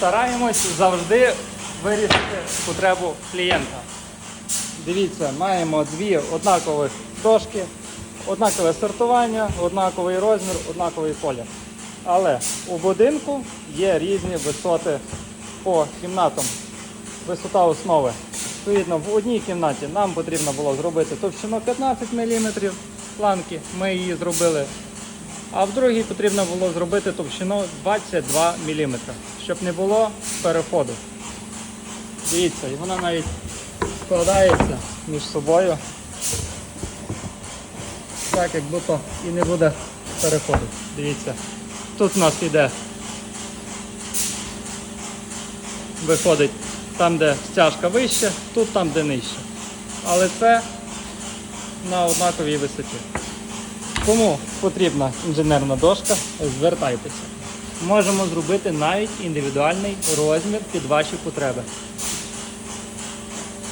Стараємось завжди вирішити потребу клієнта. Дивіться, маємо дві однакові дошки, однакове сортування, однаковий розмір, однаковий колір. Але у будинку є різні висоти по кімнатам. Висота основи. Відповідно, в одній кімнаті нам потрібно було зробити товщину 15 мм планки, ми її зробили. А в другій потрібно було зробити товщину 22 мм, щоб не було переходу. Дивіться, і вона навіть складається між собою. Так, як будто і не буде переходу. Дивіться. Тут у нас йде. Виходить там, де стяжка вище, тут там, де нижче. Але це на однаковій висоті. Кому потрібна інженерна дошка, звертайтеся. Можемо зробити навіть індивідуальний розмір під ваші потреби.